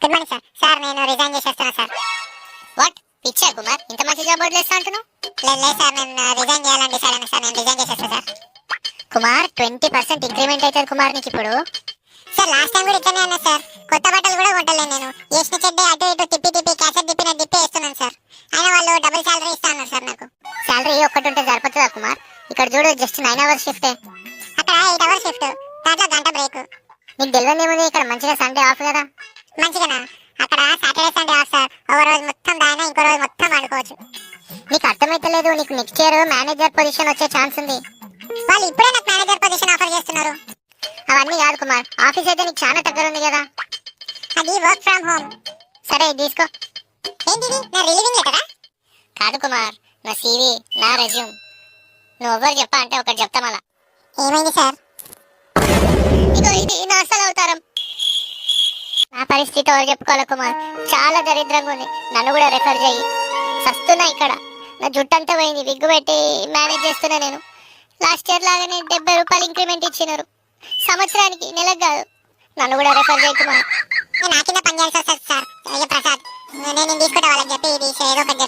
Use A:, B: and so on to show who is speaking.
A: Good morning sir sir నేను resign చేసేస్తాను sir
B: what పిచ్చా కుమార్ ఇంత మంచి జాబ్ వదిలేస్తా అంటున్నావు?
A: లేదు లేదు సార్ నేను రిజైన్ చేయాలని డిసైడ్ అయినా సార్ నేను రిజైన్ చేసేస్తాను sir
B: Kumar twenty percent increment అవుతుంది కుమార్ నీకు ఇప్పుడు.
A: సార్ లాస్ట్ టైం కూడా ఇట్లనే అన్నా సార్ కొత్త బట్టలు కూడా కొంటలేను నేను. వేసిన చెడ్డ అటు ఇటు తిప్పి తిప్పి క్యాసెట్ తిప్పిన తిప్పి వేస్తున్నాను సార్ అయినా వాళ్ళు డబుల్ శాలరీ ఇస్తా అన్నారు సార్ నాకు.
B: శాలరీ ఒక్కటి ఉంటే సరిపోతుందా కుమార్ ఇక్కడ చూడు జస్ట్ నైన్ అవర్స్ షిఫ్ట్
A: అక్కడ ఎయిట్ అవర్స్ షిఫ్ట్ దాంట్లో గంట బ్రేక్
B: నీకు తెలియదు ఏముంది ఇక్కడ మంచిగా సండే ఆఫ్ కదా.
A: మంచిగానా అక్కడ సాటర్డే సండే ఆఫ్ సార్ ఒక రోజు మొత్తం దాయినా ఇంకో రోజు మొత్తం ఆడుకోవచ్చు.
B: నీకు అర్థమైతలేదు నీకు నెక్స్ట్ ఇయర్ మేనేజర్ పొజిషన్ వచ్చే ఛాన్స్ ఉంది.
A: వాళ్ళు ఇప్పుడే నాకు మేనేజర్ పొజిషన్ ఆఫర్ చేస్తున్నారు.
B: అవన్నీ కాదు కుమార్ ఆఫీస్ అయితే నీకు చాలా దగ్గర ఉంది కదా.
A: అది వర్క్ ఫ్రమ్ హోమ్
B: సరే తీసుకో.
A: ఏంటిది? నా రిలీవింగ్ లెటరా
B: కాదు కుమార్ నా సీవీ నా రెజ్యూమ్ నువ్వు ఎవ్వరు చెప్పా అంటే ఒకటి చెప్తా మళ్ళా.
A: ఏమైంది సార్
B: ఇగో ఇది నా అసలు ఆ నా పరిస్థితి ఎవరు చెప్పుకోవాలి కుమార్? చాలా దరిద్రంగా ఉంది. నన్ను కూడా రెఫర్ చేయి. సస్తున్నా ఇక్కడ. నా జుట్టంతా పోయింది. విగ్గు పెట్టి మేనేజ్ చేస్తున్నా నేను. లాస్ట్ ఇయర్ లాగానే డెబ్బై రూపాయలు ఇంక్రిమెంట్ ఇచ్చినారు. సంవత్సరానికి నెలకు కాదు. నన్ను కూడా రెఫర్ చేయి కుమార్.
A: నేను నా కింద పని వస్తుంది సార్. ప్రసాద్ నేను తీసుకుంటా వాళ్ళకి చెప్పి ఇది ఏదో ఒకటి